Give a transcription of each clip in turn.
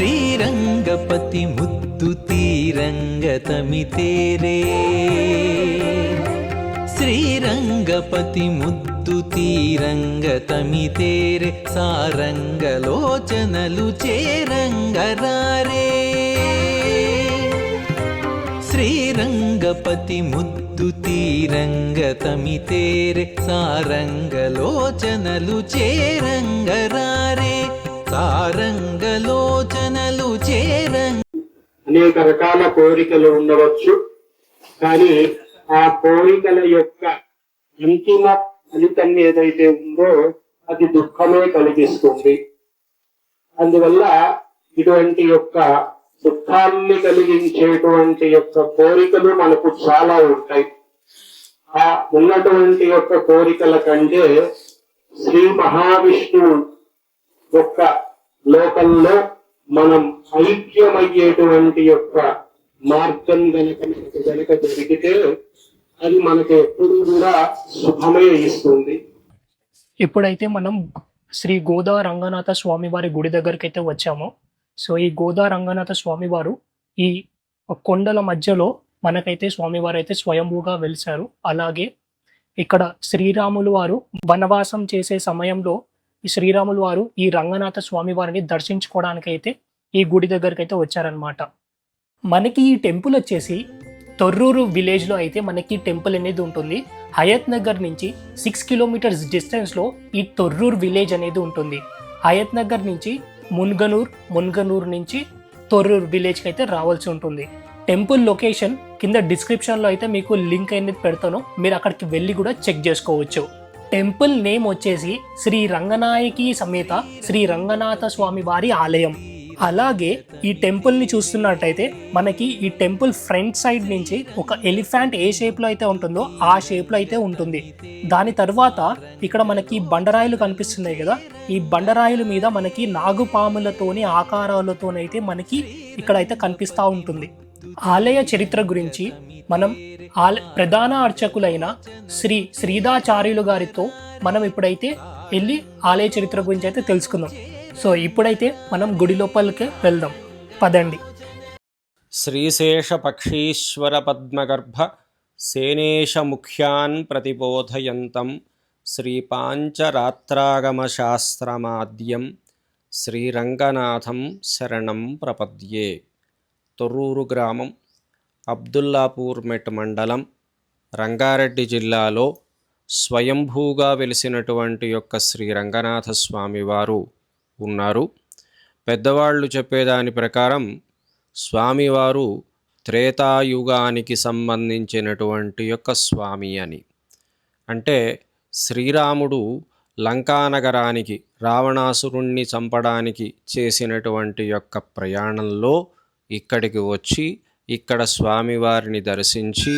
శ్రీరంగపతి ముద్దు తీరంగ తమితేరే. శ్రీరంగపతి ముద్దు తీరంగ తమితేరే సారంగలోచనలు చేరంగరారే. శ్రీరంగపతి ముద్దు తీరంగ తమితేరే సారంగలోచనలు చేరంగరారే. తారంగలోచనలు చేరంగ అనేక రకాల కోరికలు ఉండవచ్చు. కానీ ఆ కోరికల యొక్క అంతిమ ఫలితం ఏదైతే ఉందో అది దుఃఖమే కలిగిస్తుంది. అందువల్ల ఇటువంటి యొక్క దుఃఖాన్ని కలిగించేటువంటి యొక్క కోరికలు మనకు చాలా ఉంటాయి. ఆ ఉన్నటువంటి యొక్క కోరికల కంటే శ్రీ మహావిష్ణువు ఒక్క లోకంలో మనం ఐక్యమయ్యేటువంటి యొక్క మార్గం గనక గనక జరిగితే అది మనకు ఎప్పుడు కూడా శుభమే ఇస్తుంది. ఇప్పుడైతే మనం శ్రీ గోదా రంగనాథ స్వామి వారి గుడి దగ్గరికి అయితే వచ్చాము. సో ఈ గోదా రంగనాథ స్వామి వారు ఈ కొండల మధ్యలో మనకైతే స్వామివారు అయితే స్వయంభూగా వెలిశారు. అలాగే ఇక్కడ శ్రీరాములు వారు వనవాసం చేసే సమయంలో ఈ శ్రీరాములు వారు ఈ రంగనాథ స్వామి వారిని దర్శించుకోవడానికి అయితే ఈ గుడి దగ్గరికి అయితే వచ్చారనమాట మనకి ఈ టెంపుల్ వచ్చేసి తొర్రూరు విలేజ్లో అయితే మనకి టెంపుల్ అనేది ఉంటుంది. హయత్ నగర్ నుంచి సిక్స్ కిలోమీటర్స్ డిస్టెన్స్లో ఈ తొర్రూర్ విలేజ్ అనేది ఉంటుంది. హయత్ నగర్ నుంచి మున్గనూర్ మున్గనూర్ నుంచి తొర్రూర్ విలేజ్కి అయితే రావాల్సి ఉంటుంది. టెంపుల్ లొకేషన్ కింద డిస్క్రిప్షన్లో అయితే మీకు లింక్ అనేది పెడతాను. మీరు అక్కడికి వెళ్ళి కూడా చెక్ చేసుకోవచ్చు. టెంపుల్ నేమ్ వచ్చేసి శ్రీ రంగనాయకి సమేత శ్రీ రంగనాథ స్వామి వారి ఆలయం. అలాగే ఈ టెంపుల్ని చూస్తున్నట్టయితే మనకి ఈ టెంపుల్ ఫ్రంట్ సైడ్ నుంచి ఒక ఎలిఫెంట్ ఏ షేప్లో అయితే ఉంటుందో ఆ షేప్లో అయితే ఉంటుంది. దాని తర్వాత ఇక్కడ మనకి బండరాయిలు కనిపిస్తున్నాయి కదా ఈ బండరాయిల మీద మనకి నాగుపాములతోని ఆకారాలతోనైతే మనకి ఇక్కడ అయితే కనిపిస్తూ ఉంటుంది. ఆలయ చరిత్ర గురించి మనం ఆల ప్రధాన అర్చకులైన శ్రీ శ్రీదాచార్యులు గారితో మనం ఇప్పుడైతే వెళ్ళి ఆలయ చరిత్ర గురించి అయితే తెలుసుకుందాం. సో ఇప్పుడైతే మనం గుడి లోపలికి వెళ్దాం. పదండి. శ్రీశేషపక్షీశ్వర పద్మగర్భ సేనేష ముఖ్యాన్ ప్రతిబోధయంతం శ్రీపాంచరాత్రాగమశాస్త్రమాద్యం శ్రీరంగనాథం శరణం ప్రపద్యే. తొర్రూరు గ్రామం అబ్దుల్లాపూర్ మెట్ మండలం రంగారెడ్డి జిల్లాలో స్వయంభూగా వెలిసినటువంటి యొక్క శ్రీ రంగనాథ స్వామివారు ఉన్నారు. పెద్దవాళ్ళు చెప్పేదాని ప్రకారం స్వామివారు త్రేతాయుగానికి సంబంధించినటువంటి యొక్క స్వామి అని. అంటే శ్రీరాముడు లంకానగరానికి రావణాసురుణ్ణి చంపడానికి చేసినటువంటి యొక్క ప్రయాణంలో ఇక్కడికి వచ్చి ఇక్కడ స్వామివారిని దర్శించి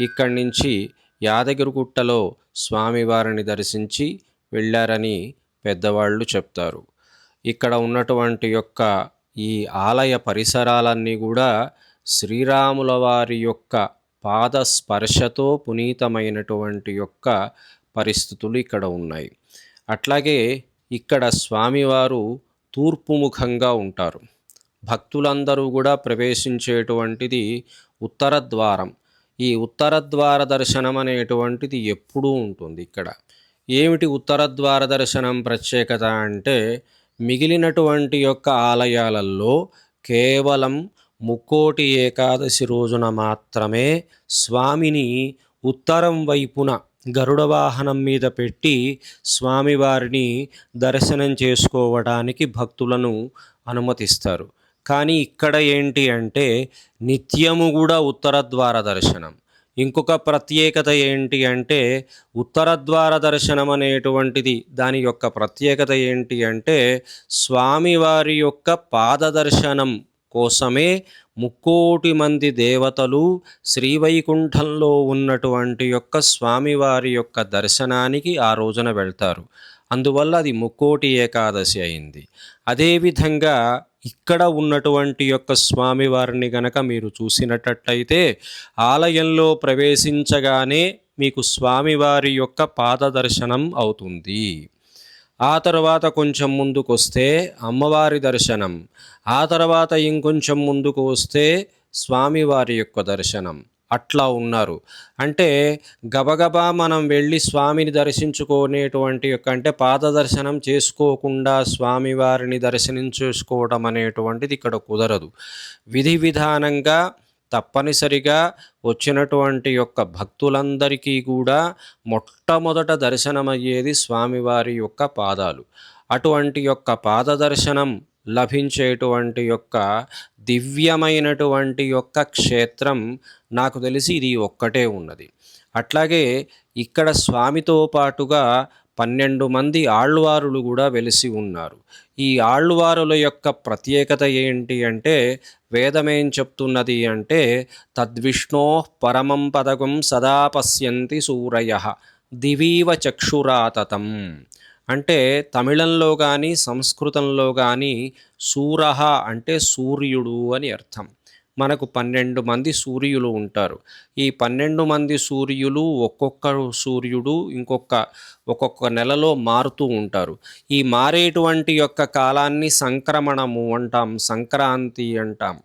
ఇక్కడి నుంచి యాదగిరిగుట్టలో స్వామివారిని దర్శించి వెళ్ళారని పెద్దవాళ్ళు చెప్తారు. ఇక్కడ ఉన్నటువంటి యొక్క ఈ ఆలయ పరిసరాలన్నీ కూడా శ్రీరాముల వారి యొక్క పాద స్పర్శతో పునీతమైనటువంటి యొక్క పరిస్థితులు ఇక్కడ ఉన్నాయి. అట్లాగే ఇక్కడ స్వామివారు తూర్పుముఖంగా ఉంటారు. భక్తులందరూ కూడా ప్రవేశించేటువంటిది ఉత్తర ద్వారం ఈ ఉత్తర ద్వార దర్శనం అనేటువంటిది ఎప్పుడూ ఉంటుంది ఇక్కడ. ఏమిటి ఉత్తర ద్వార దర్శనం ప్రత్యేకత అంటే మిగిలినటువంటి యొక్క ఆలయాలలో కేవలం ముక్కోటి ఏకాదశి రోజున మాత్రమే స్వామిని ఉత్తరం వైపున గరుడ వాహనం మీద పెట్టి స్వామివారిని దర్శనం చేసుకోవడానికి భక్తులను అనుమతిస్తారు. కానీ ఇక్కడ ఏంటి అంటే నిత్యము కూడా ఉత్తర ద్వార దర్శనం. ఇంకొక ప్రత్యేకత ఏంటి అంటే ఉత్తర ద్వార దర్శనం అనేటువంటిది దాని యొక్క ప్రత్యేకత ఏంటి అంటే స్వామివారి యొక్క పాద దర్శనం కోసమే ముక్కోటి మంది దేవతలు శ్రీవైకుంఠంలో ఉన్నటువంటి యొక్క స్వామివారి యొక్క దర్శనానికి ఆ రోజున వెళ్తారు. అందువల్ల అది ముక్కోటి ఏకాదశి అయింది. అదేవిధంగా ఇక్కడ ఉన్నటువంటి యొక్క స్వామివారిని గనక మీరు చూసినట్టయితే ఆలయంలో ప్రవేశించగానే మీకు స్వామివారి యొక్క పాదదర్శనం అవుతుంది. ఆ తర్వాత కొంచెం ముందుకు వస్తే అమ్మవారి దర్శనం. ఆ తర్వాత ఇంకొంచెం ముందుకు వస్తే స్వామివారి యొక్క దర్శనం. అట్లా ఉన్నారు. అంటే గబగబా మనం వెళ్ళి స్వామిని దర్శించుకునేటువంటి యొక్క అంటే పాద దర్శనం చేసుకోకుండా స్వామివారిని దర్శనించేసుకోవడం అనేటువంటిది ఇక్కడ కుదరదు. విధి విధానంగా తప్పనిసరిగా వచ్చినటువంటి యొక్క భక్తులందరికీ కూడా మొట్టమొదట దర్శనమయ్యేది స్వామివారి యొక్క పాదాలు. అటువంటి యొక్క పాద దర్శనం లభించేటువంటి యొక్క దివ్యమైనటువంటి యొక్క క్షేత్రం నాకు తెలిసి ఇది ఒక్కటే ఉన్నది. అట్లాగే ఇక్కడ స్వామితో పాటుగా పన్నెండు మంది ఆళ్వారులు కూడా వెలిసి ఉన్నారు. ఈ ఆళ్వారుల యొక్క ప్రత్యేకత ఏంటి అంటే వేదమేం చెప్తున్నది అంటే తద్విష్ణో పరమం పదకం సదా పశ్యంతి సూరయ దివీవ చక్షురాతతం. అంటే తమిళంలో కానీ సంస్కృతంలో కానీ సూరహ అంటే సూర్యుడు అని అర్థం. మనకు పన్నెండు మంది సూర్యులు ఉంటారు. ఈ పన్నెండు మంది సూర్యులు ఒక్కొక్క సూర్యుడు ఇంకొక ఒక్కొక్క నెలలో మారుతూ ఉంటారు. ఈ మారేటువంటి యొక్క కాలాన్ని సంక్రమణము అంటాం సంక్రాంతి అంటాం.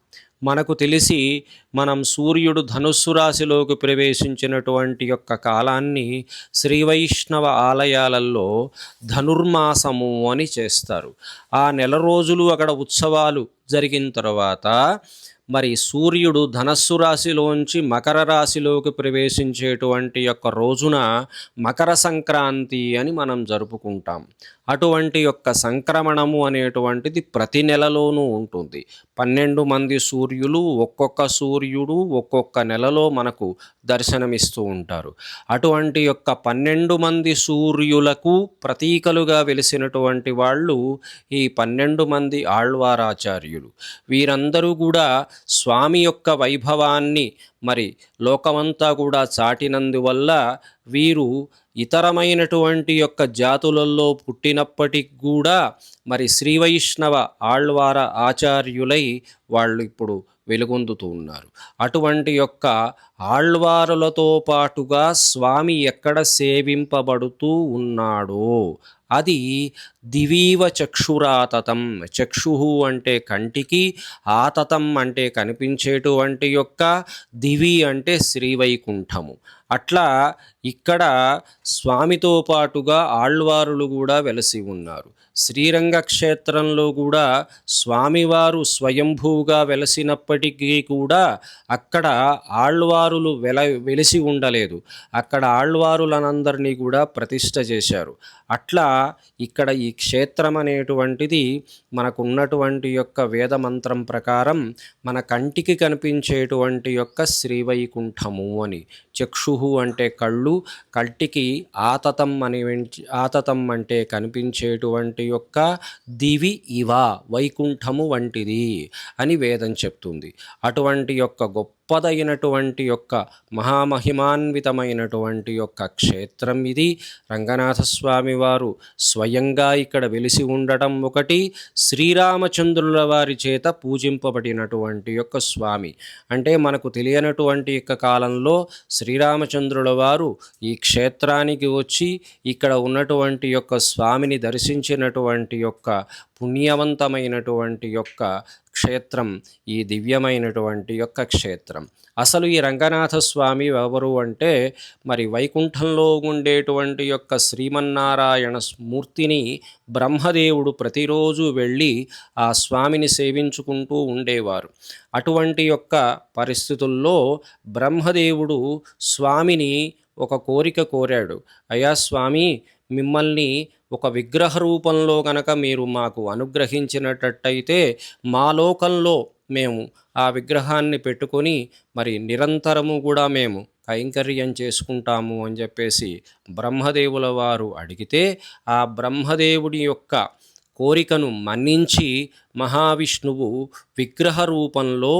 మనకు తెలిసి మనం సూర్యుడు ధనుస్సు రాశిలోకి ప్రవేశించినటువంటి యొక్క కాలాన్ని శ్రీ వైష్ణవ ఆలయాలలో ధనుర్మాసము అని చేస్తారు. ఆ నెల రోజులు అక్కడ ఉత్సవాలు జరిగిన తర్వాత మరి సూర్యుడు ధనస్సు రాశిలోంచి మకర రాశిలోకి ప్రవేశించేటువంటి యొక్క రోజున మకర సంక్రాంతి అని మనం జరుపుకుంటాం. అటువంటి యొక్క సంక్రమణము అనేటువంటిది ప్రతి నెలలోనూ ఉంటుంది. పన్నెండు మంది సూర్యులు ఒక్కొక్క సూర్యుడు ఒక్కొక్క నెలలో మనకు దర్శనమిస్తూ ఉంటారు. అటువంటి యొక్క పన్నెండు మంది సూర్యులకు ప్రతీకలుగా వెలిసినటువంటి వాళ్ళు ఈ పన్నెండు మంది ఆళ్వారాచార్యులు. వీరందరూ కూడా స్వామి యొక్క వైభవాన్ని మరి లోకమంతా కూడా చాటినందువల్ల వీరు ఇతరమైనటువంటి యొక్క జాతులలో పుట్టినప్పటికి కూడా మరి శ్రీ వైష్ణవ ఆళ్వార ఆచార్యులై వాళ్ళు ఇప్పుడు వెలుగొందుతూ ఉన్నారు. అటువంటి యొక్క ఆళ్వారులతో పాటుగా స్వామి ఎక్కడ సేవింపబడుతూ ఉన్నాడో అది దివీవ చక్షురాతతం. చక్షు అంటే కంటికి ఆతతం అంటే కనిపించేటువంటి యొక్క దివి అంటే శ్రీవైకుంఠము. అట్లా ఇక్కడ స్వామితో పాటుగా ఆళ్వారులు కూడా వెలసి ఉన్నారు. శ్రీరంగ క్షేత్రంలో కూడా స్వామివారు స్వయంభూగా వెలసినప్పటికీ కూడా అక్కడ ఆళ్వారులు వెల వెలిసి ఉండలేదు. అక్కడ ఆళ్వారులనందరినీ కూడా ప్రతిష్ట చేశారు. అట్లా ఇక్కడ ఈ క్షేత్రం అనేటువంటిది మనకున్నటువంటి యొక్క యొక్క వేదమంత్రం ప్రకారం మన కంటికి కనిపించేటువంటి యొక్క శ్రీవైకుంఠము అని. చక్షు అంటే కళ్ళు కంటికి ఆతతం అని ఆతతం అంటే కనిపించేటువంటి యొక్క దివి ఇవ వైకుంఠము వంటిది అని వేదం చెప్తుంది. అటువంటి యొక్క గొప్పదైనటువంటి యొక్క మహామహిమాన్వితమైనటువంటి యొక్క క్షేత్రం ఇది. రంగనాథస్వామి వారు స్వయంగా ఇక్కడ వెలిసి ఉండటం ఒకటి. శ్రీరామచంద్రుల వారి చేత పూజింపబడినటువంటి యొక్క స్వామి. అంటే మనకు తెలియనటువంటి యొక్క కాలంలో శ్రీరామచంద్రుల వారు ఈ క్షేత్రానికి వచ్చి ఇక్కడ ఉన్నటువంటి యొక్క స్వామిని దర్శించినటువంటి యొక్క పుణ్యవంతమైనటువంటి యొక్క క్షేత్రం ఈ దివ్యమైనటువంటి యొక్క క్షేత్రం. అసలు ఈ రంగనాథ స్వామి ఎవరు అంటే మరి వైకుంఠంలో ఉండేటువంటి యొక్క శ్రీమన్నారాయణ మూర్తిని బ్రహ్మదేవుడు ప్రతిరోజు వెళ్ళి ఆ స్వామిని సేవించుకుంటూ ఉండేవారు. అటువంటి యొక్క పరిస్థితుల్లో బ్రహ్మదేవుడు స్వామిని ఒక కోరిక కోరాడు. అయ్యా స్వామి మిమ్మల్ని ఒక విగ్రహ రూపంలో గనక మీరు మాకు అనుగ్రహించినట్టయితే మా లోకంలో మేము ఆ విగ్రహాన్ని పెట్టుకొని మరి నిరంతరము కూడా మేము కైంకర్యం చేసుకుంటాము అని చెప్పేసి బ్రహ్మదేవుల వారు అడిగితే ఆ బ్రహ్మదేవుడి యొక్క కోరికను మన్నించి మహావిష్ణువు విగ్రహ రూపంలో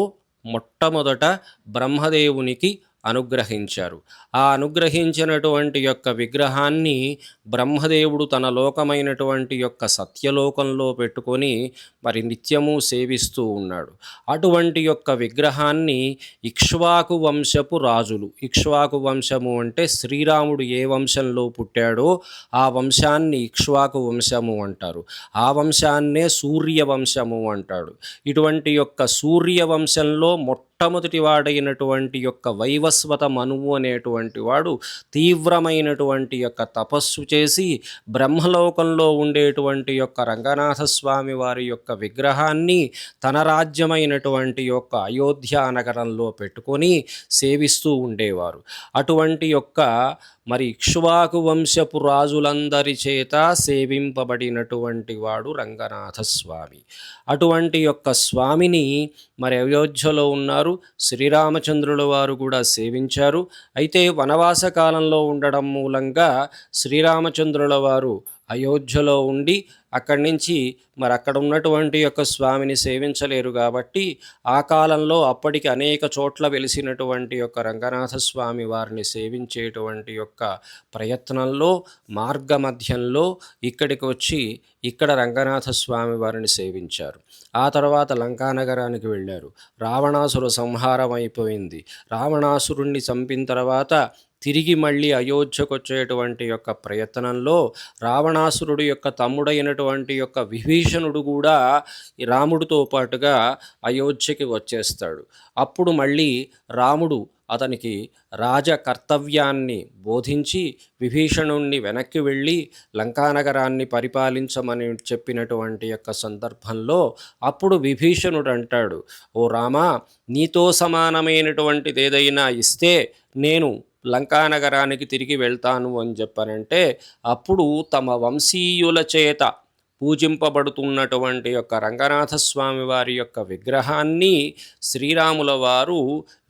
మొట్టమొదట బ్రహ్మదేవునికి అనుగ్రహించారు. ఆ అనుగ్రహించినటువంటి యొక్క విగ్రహాన్ని బ్రహ్మదేవుడు తన లోకమైనటువంటి యొక్క సత్యలోకంలో పెట్టుకొని మరి నిత్యము సేవిస్తూ ఉన్నాడు. అటువంటి యొక్క విగ్రహాన్ని ఇక్ష్వాకు వంశపు రాజులు ఇక్ష్వాకు వంశము అంటే శ్రీరాముడు ఏ వంశంలో పుట్టాడో ఆ వంశాన్ని ఇక్ష్వాకు వంశము అంటారు. ఆ వంశాన్నే సూర్య వంశము అంటాడు. ఇటువంటి యొక్క సూర్య వంశంలో మొట్టమొదటి వాడైనటువంటి యొక్క వైవస్వత మనువు అనేటువంటి వాడు తీవ్రమైనటువంటి యొక్క తపస్సు చేసి బ్రహ్మలోకంలో ఉండేటువంటి యొక్క రంగనాథ స్వామి వారి యొక్క విగ్రహాన్ని తన రాజ్యమైనటువంటి యొక్క అయోధ్య నగరంలో పెట్టుకొని సేవిస్తూ ఉండేవారు. అటువంటి యొక్క మరి ఇక్ష్వాకు వంశపు రాజులందరి చేత సేవింపబడినటువంటి వాడు రంగనాథ స్వామి అటువంటి యొక్క స్వామిని మరి అయోధ్యలో ఉన్నారు. శ్రీరామచంద్రుల వారు కూడా సేవించారు. అయితే వనవాస కాలంలో ఉండడం మూలంగా శ్రీరామచంద్రుల వారు అయోధ్యలో ఉండి అక్కడి నుంచి మరి అక్కడ ఉన్నటువంటి యొక్క స్వామిని సేవించలేరు కాబట్టి ఆ కాలంలో అప్పటికి అనేక చోట్ల వెలిసినటువంటి యొక్క రంగనాథ స్వామి వారిని సేవించేటువంటి యొక్క ప్రయత్నంలో మార్గ మధ్యంలో ఇక్కడికి వచ్చి ఇక్కడ రంగనాథ స్వామి వారిని సేవించారు. ఆ తర్వాత లంకానగరానికి వెళ్ళారు. రావణాసుర సంహారం అయిపోయింది రావణాసురుణ్ణి చంపిన తర్వాత తిరిగి మళ్ళీ అయోధ్యకు వచ్చేటువంటి యొక్క ప్రయత్నంలో రావణాసురుడు యొక్క తమ్ముడైనటువంటి యొక్క విభీషణుడు కూడా రాముడితో పాటుగా అయోధ్యకి వచ్చేస్తాడు. అప్పుడు మళ్ళీ రాముడు అతనికి రాజ కర్తవ్యాన్ని బోధించి విభీషణుణ్ణి వెనక్కి వెళ్ళి లంకానగరాన్ని పరిపాలించమని చెప్పినటువంటి యొక్క సందర్భంలో అప్పుడు విభీషణుడు అంటాడు ఓ రామా నీతో సమానమైనటువంటిది ఏదైనా ఇస్తే నేను లంకానగరానికి తిరిగి వెళ్తాను అని చెప్పారంటే అప్పుడు తమ వంశీయుల చేత పూజింపబడుతున్నటువంటి యొక్క రంగనాథస్వామి వారి యొక్క విగ్రహాన్ని శ్రీరాముల వారు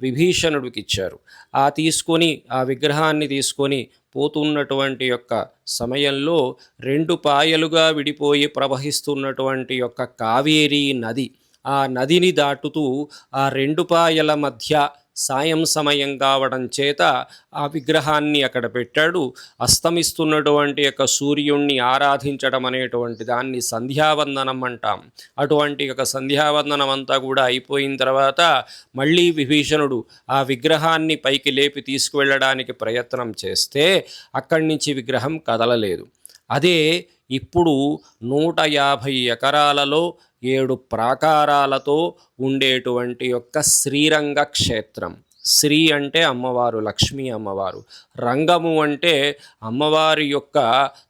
విభీషణుడికి ఇచ్చారు ఆ తీసుకొని ఆ విగ్రహాన్ని తీసుకొని పోతున్నటువంటి యొక్క సమయంలో రెండు పాయలుగా విడిపోయి ప్రవహిస్తున్నటువంటి యొక్క కావేరీ నది ఆ నదిని దాటుతూ ఆ రెండు పాయల మధ్య సాయం సమయం కావడం చేత ఆ విగ్రహాన్ని అక్కడ పెట్టాడు. అస్తమిస్తున్నటువంటి యొక్క సూర్యుణ్ణి ఆరాధించడం అనేటువంటి దాన్ని సంధ్యావందనం అంటాం. అటువంటి ఒక సంధ్యావందనం అంతా కూడా అయిపోయిన తర్వాత మళ్ళీ విభీషణుడు ఆ విగ్రహాన్ని పైకి లేపి తీసుకువెళ్ళడానికి ప్రయత్నం చేస్తే అక్కడి నుంచి విగ్రహం కదలలేదు. అదే ఇప్పుడు నూట యాభై ఎకరాలలో ఏడు ప్రాకారాలతో ఉండేటువంటి యొక్క శ్రీరంగ క్షేత్రం. శ్రీ అంటే అమ్మవారు లక్ష్మీ అమ్మవారు. రంగము అంటే అమ్మవారి యొక్క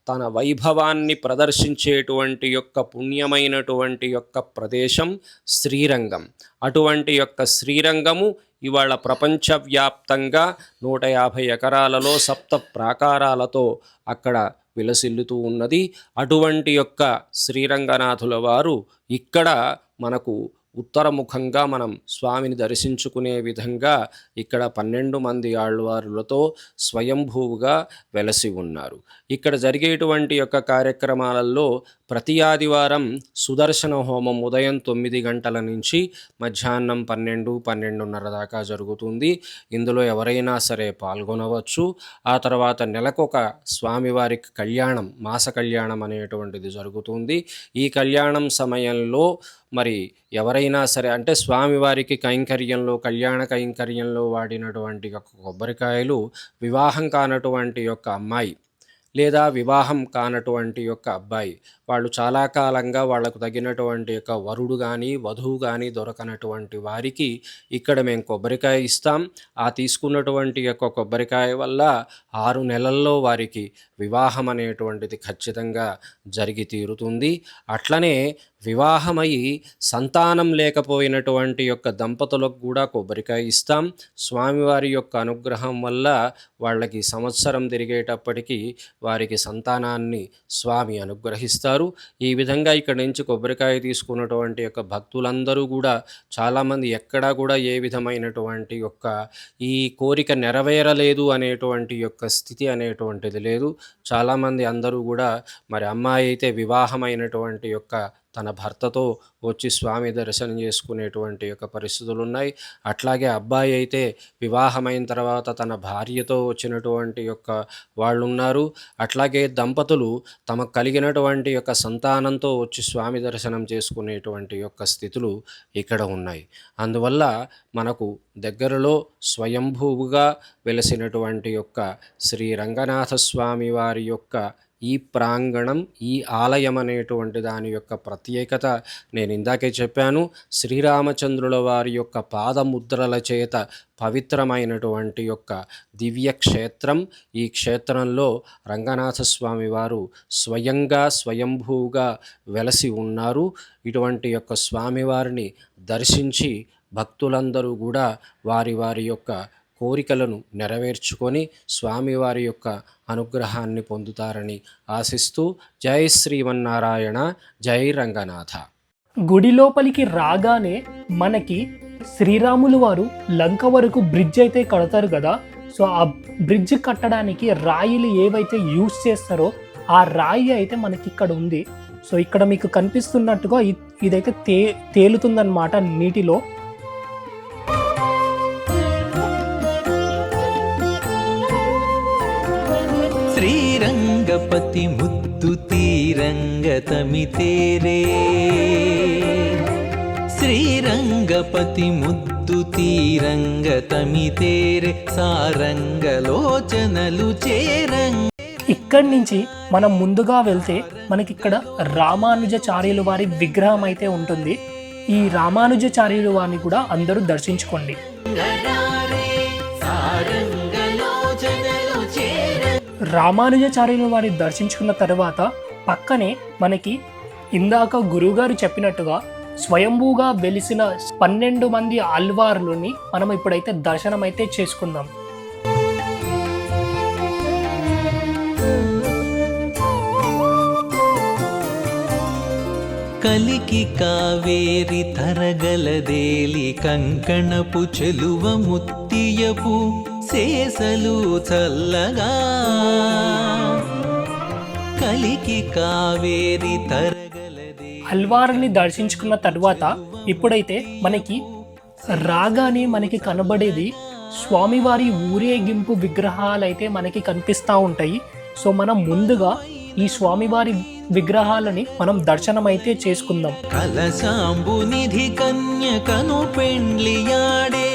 తన వైభవాన్ని ప్రదర్శించేటువంటి యొక్క పుణ్యమైనటువంటి యొక్క ప్రదేశం శ్రీరంగం. అటువంటి యొక్క శ్రీరంగము ఇవాళ ప్రపంచవ్యాప్తంగా నూట యాభై ఎకరాలలో సప్త ప్రాకారాలతో అక్కడ విలసిల్లుతూ ఉన్నది. అటువంటి యొక్క శ్రీరంగనాథుల వారు ఇక్కడ మనకు ఉత్తరముఖంగా మనం స్వామిని దర్శించుకునే విధంగా ఇక్కడ పన్నెండు మంది ఆళ్వారులతో స్వయంభూవుగా వెలసి ఉన్నారు. ఇక్కడ జరిగేటువంటి యొక్క కార్యక్రమాలలో ప్రతి ఆదివారం సుదర్శన హోమం ఉదయం తొమ్మిది గంటల నుంచి మధ్యాహ్నం పన్నెండు పన్నెండున్నర దాకా జరుగుతుంది. ఇందులో ఎవరైనా సరే పాల్గొనవచ్చు. ఆ తర్వాత నెలకొక స్వామివారికి కళ్యాణం మాస కళ్యాణం అనేటువంటిది జరుగుతుంది. ఈ కళ్యాణం సమయంలో మరి ఎవరైనా సరే అంటే స్వామివారికి కైంకర్యంలో కళ్యాణ కైంకర్యంలో వాడినటువంటి యొక్క కొబ్బరికాయలు వివాహం కానటువంటి యొక్క అమ్మాయి లేదా వివాహం కానటువంటి యొక్క అబ్బాయి వాళ్ళు చాలా కాలంగా వాళ్ళకు తగినటువంటి యొక్క వరుడు కానీ వధువు కానీ దొరకనటువంటి వారికి ఇక్కడ మేము కొబ్బరికాయ ఇస్తాం. ఆ తీసుకున్నటువంటి యొక్క కొబ్బరికాయ వల్ల ఆరు నెలల్లో వారికి వివాహం అనేటువంటిది ఖచ్చితంగా జరిగి తీరుతుంది. అట్లనే వివాహమై సంతానం లేకపోయినటువంటి యొక్క దంపతులకు కూడా కొబ్బరికాయ ఇస్తాం. స్వామివారి యొక్క అనుగ్రహం వల్ల వాళ్ళకి సంవత్సరం తిరిగేటప్పటికీ వారికి సంతానాన్ని స్వామి అనుగ్రహిస్తారు. ఈ విధంగా ఇక్కడ నుంచి కొబ్బరికాయ తీసుకున్నటువంటి యొక్క భక్తులందరూ కూడా చాలామంది ఎక్కడా కూడా ఏ విధమైనటువంటి యొక్క ఈ కోరిక నెరవేరలేదు అనేటువంటి యొక్క స్థితి అనేటువంటిది లేదు. చాలామంది అందరూ కూడా మరి అమ్మాయి అయితే వివాహమైనటువంటి యొక్క తన భర్తతో వచ్చి స్వామి దర్శనం చేసుకునేటువంటి యొక్క పరిస్థితులు ఉన్నాయి అట్లాగే అబ్బాయి అయితే వివాహమైన తర్వాత తన భార్యతో వచ్చినటువంటి యొక్క వాళ్ళు ఉన్నారు అట్లాగే దంపతులు తమకు కలిగినటువంటి యొక్క సంతానంతో వచ్చి స్వామి దర్శనం చేసుకునేటువంటి యొక్క స్థితులు ఇక్కడ ఉన్నాయి. అందువల్ల మనకు దగ్గరలో స్వయంభూవుగా వెలసినటువంటి యొక్క శ్రీ రంగనాథ స్వామి వారి యొక్క ఈ ప్రాంగణం ఈ ఆలయం అనేటువంటి దాని యొక్క ప్రత్యేకత నేను ఇందాకే చెప్పాను. శ్రీరామచంద్రుల వారి యొక్క పాదముద్రల చేత పవిత్రమైనటువంటి యొక్క దివ్య క్షేత్రం. ఈ క్షేత్రంలో రంగనాథస్వామి వారు స్వయంగా స్వయంభూగా వెలసి ఉన్నారు. ఇటువంటి యొక్క స్వామివారిని దర్శించి భక్తులందరూ కూడా వారి వారి యొక్క కోరికలను నెరవేర్చుకొని స్వామివారి యొక్క అనుగ్రహాన్ని పొందుతారని ఆశిస్తూ జై శ్రీమన్నారాయణ జై రంగనాథ. గుడి లోపలికి రాగానే మనకి శ్రీరాములు వారు లంక వరకు బ్రిడ్జ్ అయితే కడతారు కదా సో ఆ బ్రిడ్జ్ కట్టడానికి రాయిలు ఏవైతే యూజ్ చేస్తారో ఆ రాయి అయితే మనకి ఇక్కడ ఉంది. సో ఇక్కడ మీకు కనిపిస్తున్నట్టుగా ఇదైతే తే తేలుతుందన్నమాట నీటిలో. శ్రీరంగపతి ముద్దు తీరంగ తమితేరే. శ్రీరంగపతి ముద్దు తీరంగ తమితేరే సారంగలోచనలు చేరంగ. ఇక్కడి నుంచి మనం ముందుగా వెళ్తే మనకి ఇక్కడ రామానుజాచార్యుల వారి విగ్రహం అయితే ఉంటుంది. ఈ రామానుజాచార్యుల వారిని కూడా అందరూ దర్శించుకోండి. రామానుజాచార్యుల వారిని దర్శించుకున్న తర్వాత పక్కనే మనకి ఇందాక గురువుగారు చెప్పినట్టుగా స్వయంభూగా వెలిసిన పన్నెండు మంది అల్వార్లని మనం ఇప్పుడైతే దర్శనం అయితే చేసుకుందాం. కలికి కావేరి తరగలదేలి కంకణపు చెలువ ముత్తియపు శేసలు చల్లగా కలికి కావేరి తరగలదే. అల్వార్ని దర్శించుకున్న తర్వాత ఇప్పుడైతే మనకి రాగానే మనకి కనబడేది స్వామివారి ఊరేగింపు విగ్రహాలు అయితే మనకి కనిపిస్తూ ఉంటాయి. సో మనం ముందుగా ఈ స్వామివారి విగ్రహాలని మనం దర్శనం అయితే చేసుకుందాం. కలశాంబు నిధి కన్యకను పెండ్లియాడే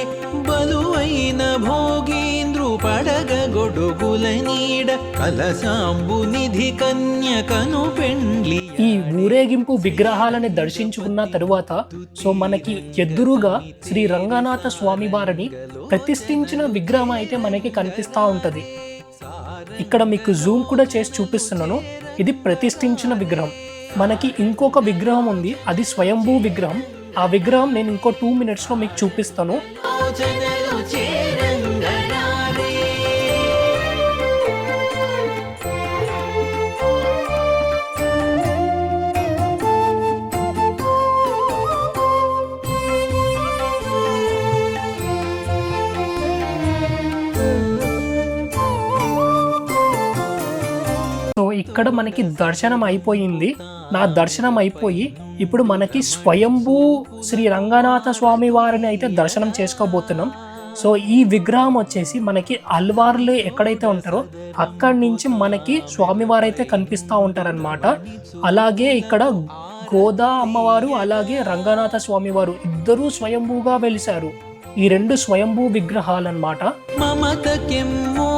బలువైన భోగేంద్రు పడగ గొడుగుల నీడ కలసాంబు నిధి కన్యకను పెండ్లి ఈ ఊరేగింపు విగ్రహాలని దర్శించుకున్న తరువాత సో మనకి ఎదురుగా శ్రీ రంగనాథ స్వామి వారిని ప్రతిష్ఠించిన విగ్రహం అయితే మనకి కనిపిస్తూ ఉంటుంది. ఇక్కడ మీకు జూమ్ కూడా చేసి చూపిస్తున్నాను. ఇది ప్రతిష్ఠించిన విగ్రహం. మనకి ఇంకొక విగ్రహం ఉంది. అది స్వయంభూ విగ్రహం. ఆ విగ్రహం నేను ఇంకో టూ మినిట్స్లో మీకు చూపిస్తాను. ఇక్కడ మనకి దర్శనం అయిపోయింది. నా దర్శనం అయిపోయి ఇప్పుడు మనకి స్వయంభూ శ్రీ రంగనాథ స్వామి వారిని అయితే దర్శనం చేసుకోబోతున్నాం. సో ఈ విగ్రహం వచ్చేసి మనకి అల్వార్లు ఎక్కడైతే ఉంటారో అక్కడి నుంచి మనకి స్వామివారు అయితే కనిపిస్తూ ఉంటారనమాట అలాగే ఇక్కడ గోదా అమ్మవారు అలాగే రంగనాథ స్వామివారు ఇద్దరూ స్వయంభూగా వెలిశారు. ఈ రెండు స్వయంభూ విగ్రహాలన్నమాట. మమతకెమ్మో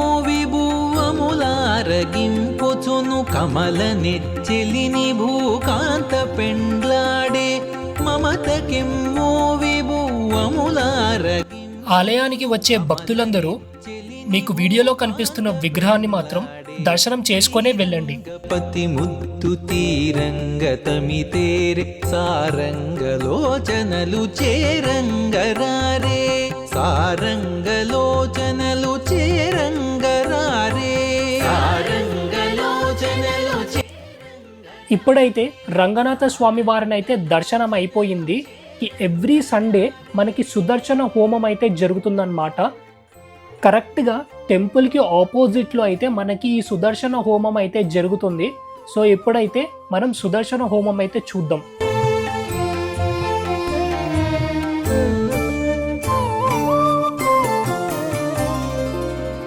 విభువములారగింపుచును కమల నెచ్చెలిని భూకాంత పెండ్లాడే మమతకెమ్మో విభువములారగి ఆలయానికి వచ్చే భక్తులందరూ మీకు వీడియోలో కనిపిస్తున్న విగ్రహాన్ని మాత్రం దర్శనం చేసుకొనే వెళ్ళండి. పతి ముద్దు తీరంగ తమితేరే సారంగలోచనలు చేరంగరారే సారంగలోచనలు ఇప్పుడైతే రంగనాథ స్వామి వారిని అయితే దర్శనం అయిపోయింది ఎవ్రీ సండే మనకి సుదర్శన హోమం అయితే జరుగుతుందన్నమాట. కరెక్ట్గా టెంపుల్కి ఆపోజిట్లో అయితే మనకి ఈ సుదర్శన హోమం అయితే జరుగుతుంది. సో ఇప్పుడైతే మనం సుదర్శన హోమం అయితే చూద్దాం.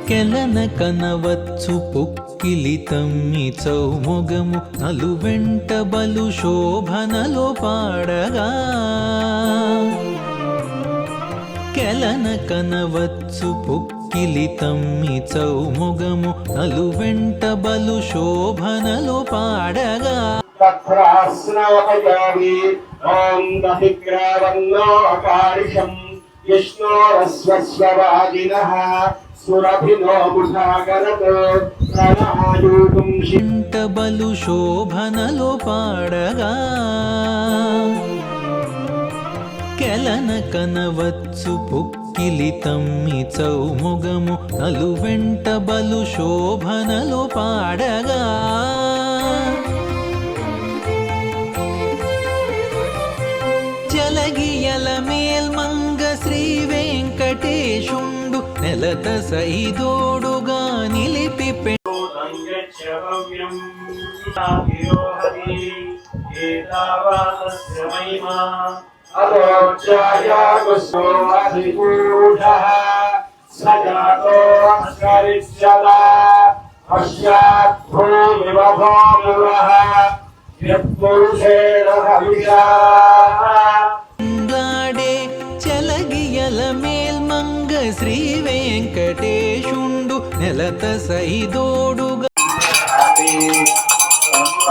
కెలన కనవచ్చు పొక్కిలి తమ్మి చౌముగము నలువెంట బలు శోభనలో పాడగా. కెలన కనవచ్చు పొక్కిలి తమ్మి చౌముగము నలువెంట బలు శోభనలో పాడగా. తత్రాస్నాపయామి ఓం దహిగ్రావన్నో అకారిషం విష్ణోరస్వస్వరాజినః సురభినో ముషాగరతో బలు శోభనలో పాడగా కెలన కనవచ్చు పుక్కిలి తమ్మి చౌముగము నలు వెంట బలు శోభనలో పాడగా జలగియల మేల్మంగ శ్రీ వెంకటేశుండు నెలత సైదోడుగా నిలిపి సజాతో స్కరిష్యదా పశ్చాత్భూమివ భోమువః యత్పురుషేణ హవిషా గాడే చలగియల మేల్మంగ శ్రీ వెంకటేశుండు నెలత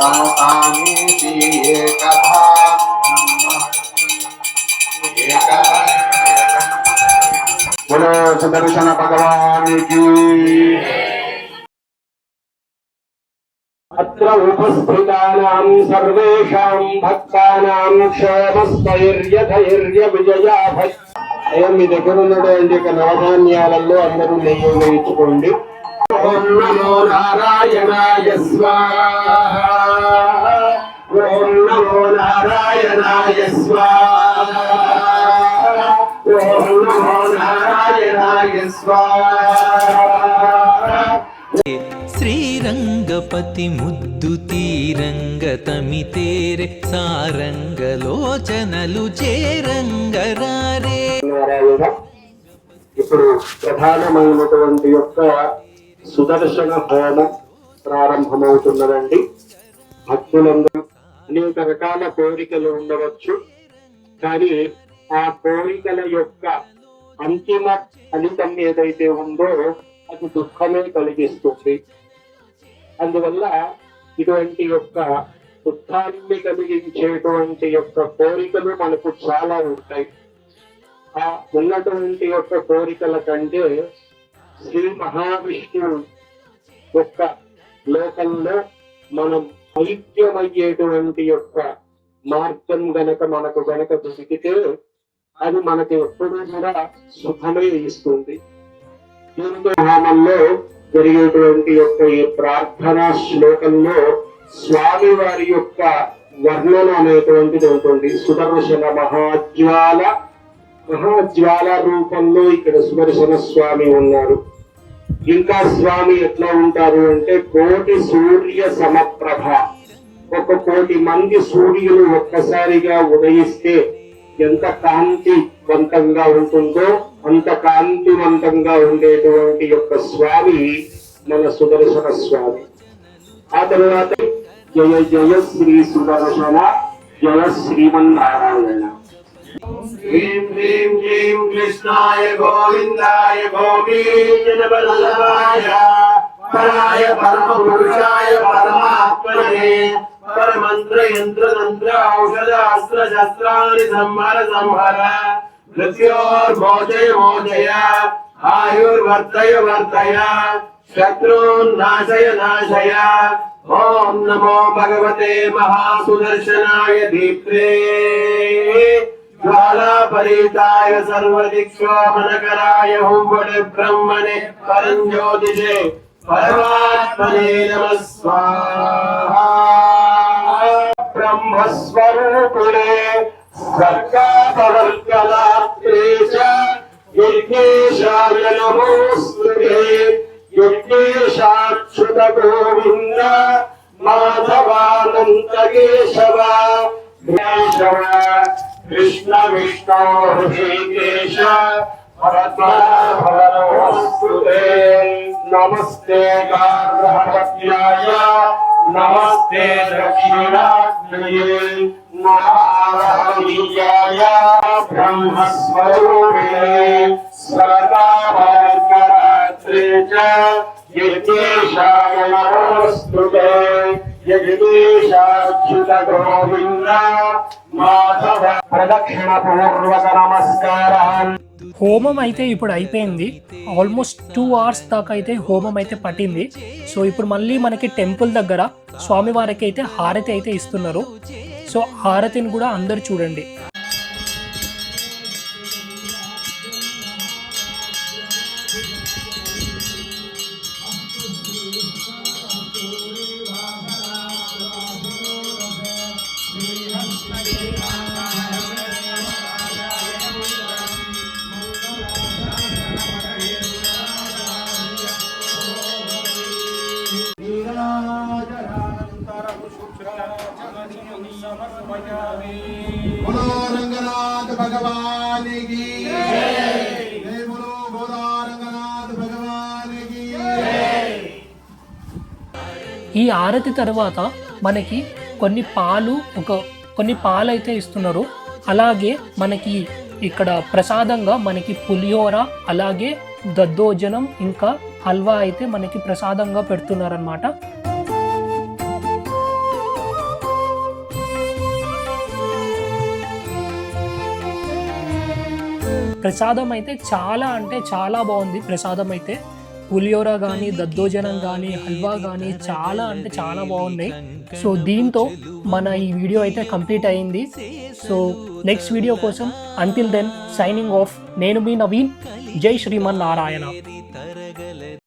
సైదోడుగా बोलो सुदर्शन भगवान की अत्र उपस्थितानां सर्वेषां భక్తానాం క్షేమస్థైర్యధైర్య విజయాభై అయ్యా మీ దగ్గర ఉన్నటువంటి యొక్క నవధాన్యాలలో అందరూ నెయ్యి వేయించుకోండి ఓం నమో నారాయణాయ స్వాహ నారాయణాయ స్వాహ ఓం నమో నారాయణాయ స్వాహ శ్రీరంగపతి ముద్దు తీరంగ తమితేరే సారంగలోచనలు చేరంగరారే. ఇప్పుడు ప్రధానమైనటువంటి యొక్క సుదర్శన హోమం ప్రారంభమవుతున్నదండి. భక్తులందరూ అనేక రకాల కోరికలు ఉండవచ్చు. కానీ ఆ కోరికల యొక్క అంతిమ ఫలితం ఏదైతే ఉందో అది దుఃఖమే కలిగిస్తుంది. అందువల్ల ఇటువంటి యొక్క దుఃఖాన్ని కలిగించేటువంటి యొక్క కోరికలు మనకు చాలా ఉంటాయి. ఆ ఉన్నటువంటి యొక్క కోరికల కంటే శ్రీ మహావిష్ణువు యొక్క లోకంలో మనం ఐక్యమయ్యేటువంటి యొక్క మార్గం గనక మనకు గనక దొరికితే అది మనకి ఎప్పుడూ కూడా సుఖమే ఇస్తుంది. దీంతో హోమంలో జరిగేటువంటి యొక్క ఈ ప్రార్థనా శ్లోకంలో స్వామి వారి యొక్క వర్ణన అనేటువంటిది ఉంటుంది. సుదర్శన మహాజ్వాల మహాజ్వాల రూపంలో ఇక్కడ సుదర్శన స్వామి ఉన్నారు. ఇంకా స్వామి ఎట్లా ఉంటారు అంటే కోటి సూర్య సమప్రభ. ఒక కోటి మంది సూర్యులు ఒక్కసారిగా ఉదయిస్తే ఎంత కాంతివంతంగా ఉంటుందో అంత కాంతివంతంగా ఉండేటువంటి యొక్క స్వామి మన సుదర్శన స్వామి. ఆ తర్వాత జయ జయ శ్రీ సుదర్శన జయ శ్రీమన్నారాయణ. హ్రీం హ్రీం హ్రీం కృష్ణాయ గోవిందాయ గోపీజనవల్లభాయ పరాయ పరమ పురుషాయ పరమాత్మనే పరమంత్ర యంత్ర తంత్ర ఔషధ అస్త్ర శస్త్రాన్ని సంహర సంహర మృత్యోర్మోచయ మోచయ ఆయుర్వర్తయ వర్తయ శత్రున్నాశయ నాశయ ఓం ज्वालापरीताय सर्वदिक्षोभनकराय हुम्बडे ब्रह्मणे परं ज्योतिषे परमात्मने नमः स्वाहा ब्रह्मस्वरूपिणे सर्गापवर्गदात्रे च यज्ञेशाय नमोऽस्तुते यज्ञेशाच्युतगोविन्द माधवानन्दकेशव केशव कृष्ण विष्णु ऋषिकेश नमस्ते गार्हपत्याय नमस्ते दक्षिणाग्नये महावीर्याय ब्रह्मस्वरूपिणे स्वताभरकरात्रे च यज्ञेशाय नमोऽस्तुते मा హోమం అయితే ఇప్పుడు అయిపోయింది. ఆల్మోస్ట్ టూ అవర్స్ దాకా అయితే హోమం అయితే పట్టింది. సో ఇప్పుడు మళ్ళీ మనకి టెంపుల్ దగ్గర స్వామివారికి అయితే హారతి అయితే ఇస్తున్నారు. సో హారతిని కూడా అందరు చూడండి. ఈ ఆరతి తర్వాత మనకి కొన్ని పాలు ఒక కొన్ని పాలు అయితే ఇస్తున్నారు. అలాగే మనకి ఇక్కడ ప్రసాదంగా మనకి పులిహోర అలాగే దద్దోజనం ఇంకా హల్వా అయితే మనకి ప్రసాదంగా పెడుతున్నారనమాట ప్రసాదం అయితే చాలా అంటే చాలా బాగుంది. ప్రసాదం అయితే పులిహోర కానీ దద్దోజనం కానీ హల్వా కానీ చాలా అంటే చాలా బాగున్నాయి. సో దీంతో మన ఈ వీడియో అయితే కంప్లీట్ అయింది. సో నెక్స్ట్ వీడియో కోసం అంటిల్ దెన్ సైనింగ్ ఆఫ్ నేను మీ నవీన్. జై శ్రీమన్ నారాయణ